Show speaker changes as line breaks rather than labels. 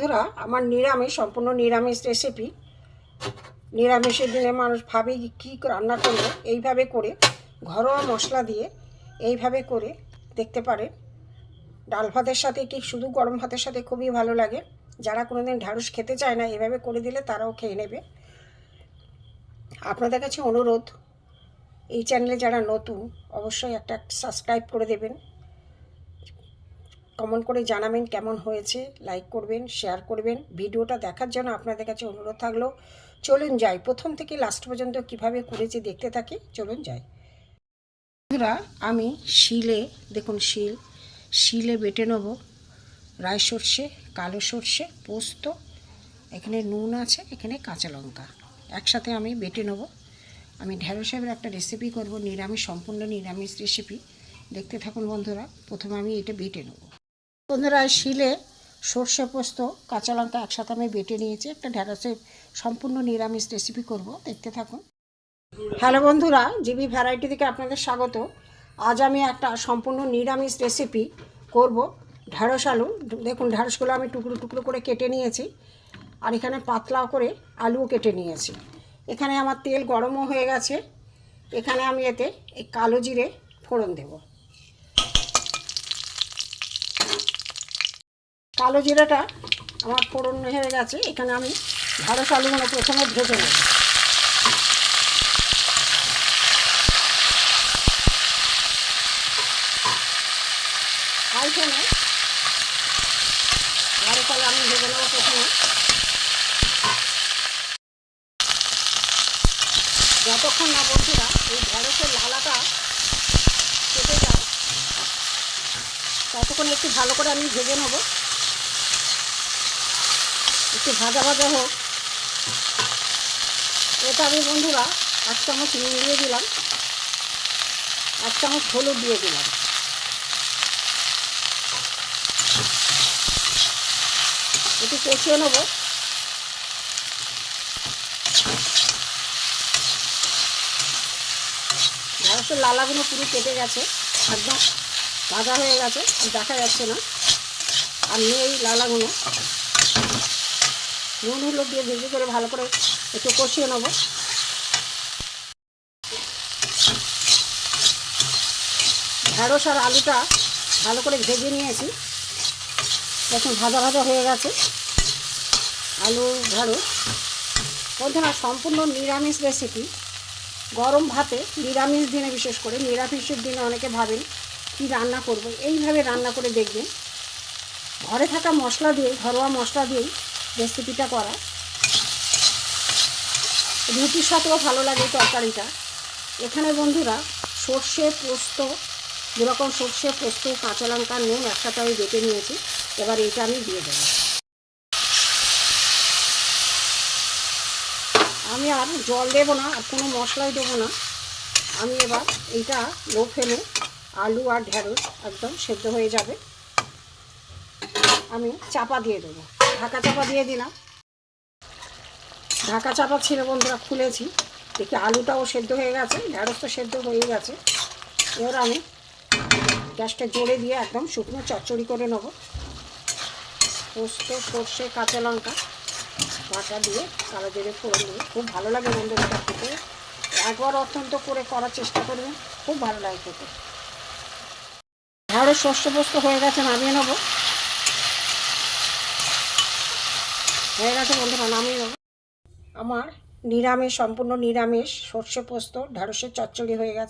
বন্ধুরা, আমার নিরামিষ, সম্পূর্ণ নিরামিষ রেসিপি নিরামিষের দিনে মানুষ ভাবে কী রান্না করব, এইভাবে করে ঘরোয়া মশলা দিয়ে এইভাবে করে দেখতে পারেন ডাল ভাতের সাথে কি শুধু গরম ভাতের সাথে খুবই ভালো লাগে। যারা কোনো দিন ঢ্যাঁড়স খেতে চায় না, এভাবে করে দিলে তারাও খেয়ে নেবে। আপনাদের কাছে অনুরোধ, এই চ্যানেলে যারা নতুন, অবশ্যই একটা সাবস্ক্রাইব করে দেবেন। কমেন্ট করে জানাবেন কেমন হয়েছে লাইক করবেন শেয়ার করবেন। ভিডিওটা দেখার জন্য আপনাদের কাছে অনুরোধ থাকল, চলুন যাই। প্রথম থেকে লাস্ট পর্যন্ত কীভাবে করেছি দেখতে থাকি, চলুন যাই। বন্ধুরা, আমি শিলে, দেখুন শিল, শিলে বেটে নেব। রায় সর্ষে, কালো সর্ষে, পোস্ত, এখানে নুন আছে, এখানে কাঁচা লঙ্কা। একসাথে আমি বেটে নেব। আমি ঢেঁড়সের একটা রেসিপি করব, নিরামিষ, সম্পূর্ণ নিরামিষ রেসিপি দেখতে থাকুন বন্ধুরা, প্রথমে আমি এটা বেটে নেব। বন্ধুরা শিলে সর্ষে পোস্ত, কাঁচা লঙ্কা একসাথে আমি বেটে নিয়েছি। একটা ঢেঁড়সের সম্পূর্ণ নিরামিষ রেসিপি করব, দেখতে থাকুন। হ্যালো বন্ধুরা, জিবি ভ্যারাইটি থেকে আপনাদের স্বাগত। আজ আমি একটা সম্পূর্ণ নিরামিষ রেসিপি করব ঢ্যাঁড়স আলু। দেখুন ঢ্যাঁড়সগুলো আমি টুকরো টুকরো করে কেটে নিয়েছি, আর এখানে পাতলা করে আলুও কেটে নিয়েছি। এখানে আমার তেল গরমও হয়ে গেছে। এখানে আমি এতে এই কালো জিরে ফোড়ন দেব। কালো জিরেটা আমার ফোড়ন হয়ে গেছে, এখানে আমি ঢ্যাঁড়স আলুগুলো প্রথমে ভেজে নেব। ফ্লেমে ঢ্যাঁড়স আলু ভেজে নেব প্রথমে। যতক্ষণ না বন্ধুরা এই ঢেঁড়সের লালাটা কেটে যায়, ততক্ষণ একটু ভালো করে আমি ভেজে নেব। একটু ভাজা ভাজা হোক। এটা আমি বন্ধুরা এক চামচ নুন দিয়ে দিলাম। এক চামচ হলুদ দিয়ে দিলাম। একটু কষিয়ে নেব। ঢেঁড়সের লালাগুলো পুরো কেটে গেছে। একদম ভাজা হয়ে গেছে। দেখা যাচ্ছে না। আর নেই লালাগুলো। নুন, হলুদ দিয়ে ভেজে করে ভালো করে একটু কষিয়ে নেব। ঢেঁড়স আর আলুটা ভালো করে ভেজে নিয়েছি। এখন ভাজা ভাজা হয়ে গেছে। আলু ঢেঁড়স বন্ধুরা সম্পূর্ণ নিরামিষ রেসিপি গরম ভাতে নিরামিষ দিনে, বিশেষ করে নিরামিষের দিনে অনেকে ভাবেন, কি রান্না করব? এইভাবে রান্না করে দেখবেন। ঘরে থাকা মশলা দিয়ে ঘরোয়া মশলা দিয়েই রেসিপিটা করা। রুটির সাথেও ভালো লাগে তরকারিটা। এখানে বন্ধুরা সর্ষে পোস্ত দুরকম সর্ষে পোস্ত, কাঁচা লঙ্কা, নুন একসাথে আমি বেটে নিয়েছি। এবার এটা আমি দিয়ে দেবো। আমি আর জল দেবো না, আর কোনো মশলাই দেবো না। আমি এবার এইটা লো ফেলে আলু আর ঢেঁড়স একদম সেদ্ধ হয়ে যাবে। আমি চাপা দিয়ে দেবো। ঢাকা চাপা দিয়ে দিলাম। ঢাকা চাপা ছিল বন্ধুরা, খুলেছি। দেখি আলুটাও সেদ্ধ হয়ে গেছে ঢেঁড়স তো সেদ্ধ হয়ে গেছে। এবার আমি গ্যাসটা জোরে দিয়ে একদম শুকনো চচ্চড়ি করে নেব। পোস্ত, সর্ষে, কাঁচা লঙ্কা বাটা দিয়ে কালো জিরে ফোড়ন দিয়ে খুব ভালো লাগে বন্ধুরা খেতে। একবার অত্যন্ত করে করার চেষ্টা করবেন খুব ভালো লাগে খেতে। ঢেঁড়স শস্য পোস্ত হয়ে গেছে, নামিয়ে নেব। হয়ে গেছে বন্ধুরা নামিয়ে দেবো আমার নিরামিষ, সম্পূর্ণ নিরামিষ সর্ষে পোস্ত, ঢেঁড়সের চচ্চড়ি হয়ে গেছে।